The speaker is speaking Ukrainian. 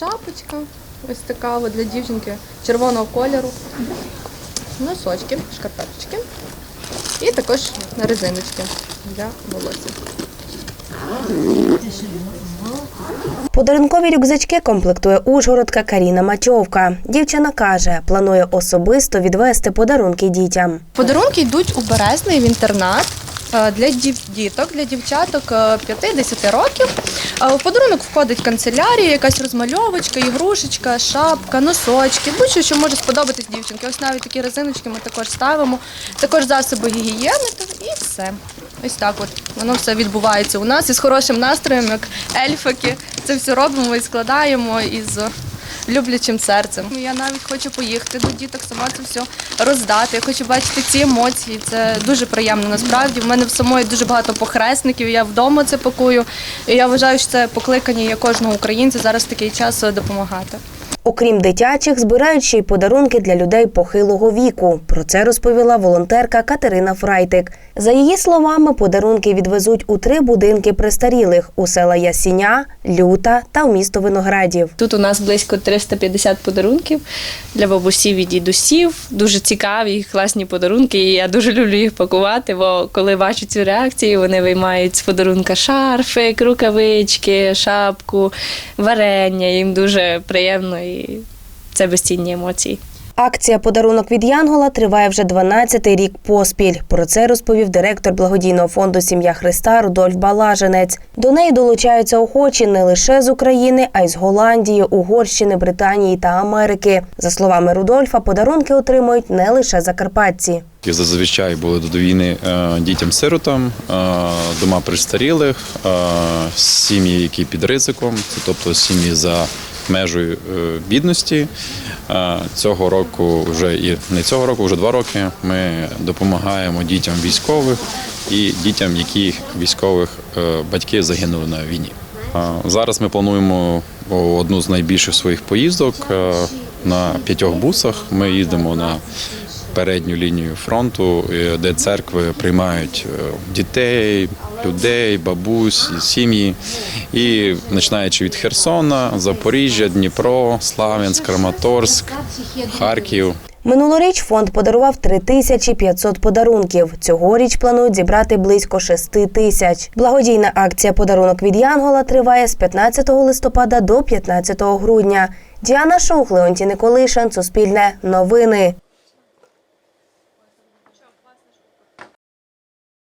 Шапочка, ось така от для дівчинки червоного кольору. Носочки, шкарпеточки. І також резиночки для волосся. Подарункові рюкзачки комплектує Ужгородка Каріна Мачовка. Дівчина каже, планує особисто відвести подарунки дітям. Подарунки йдуть у Березний в інтернат. е, Для дів- діток, для дівчаток е, 5-10 років. У подарунок входить канцелярія, якась розмальовочка, ігрушечка, шапка, носочки, будь-що, що може сподобатись дівчинки. Ось навіть такі резиночки ми також ставимо. Також засоби гігієни і все. Ось так от воно все відбувається у нас із хорошим настроєм, як ельфики. Це все робимо і складаємо із люблячим серцем. Я навіть хочу поїхати до діток, сама це все роздати. Я хочу бачити ці емоції. Це дуже приємно насправді. В мене в самої дуже багато похресників. Я вдома це пакую. І я вважаю, що це покликання є кожного українця зараз такий час е, допомагати. Окрім дитячих, збирають ще й подарунки для людей похилого віку. Про це розповіла волонтерка Катерина Фрайтик. За її словами, подарунки відвезуть у три будинки престарілих у села Ясіня, Люта та в місто Виноградів. Тут у нас близько 350 подарунків для бабусів і дідусів. Дуже цікаві класні подарунки. І я дуже люблю їх пакувати, бо коли бачу цю реакцію, вони виймають з подарунка шарфик, рукавички, шапку, варення. Їм дуже приємно і це безцінні емоції. Акція Подарунок від Янгола триває вже 12-й рік поспіль. Про це розповів директор благодійного фонду Сім'я Христа Рудольф Балажинець. До неї долучаються охочі не лише з України, а й з Голландії, Угорщини, Британії та Америки. За словами Рудольфа, подарунки отримують не лише закарпатці. які зазвичай були до війни е, дітям-сиротам, е, дома престарілих, е, сім'ї, які під ризиком, тобто сім'ї за межею е, бідності. Цього року вже і не цього року, вже два роки. Ми допомагаємо дітям військових і дітям, яких військових е, батьки загинули на війні. Зараз ми плануємо одну з найбільших своїх поїздок е, на п'ятьох бусах. Ми їздимо на передню лінію фронту, де церкви приймають дітей, людей, бабусь, сім'ї. І починаючи від Херсона, Запоріжжя, Дніпро, Славянськ, Краматорськ, Харків. Минулоріч фонд подарував 3500 подарунків. Цьогоріч планують зібрати близько 6 тисяч. Благодійна акція Подарунок від Янгола триває з 15 листопада до 15 грудня. Діана Шух, Леонтій Николишин, Суспільне, Новини.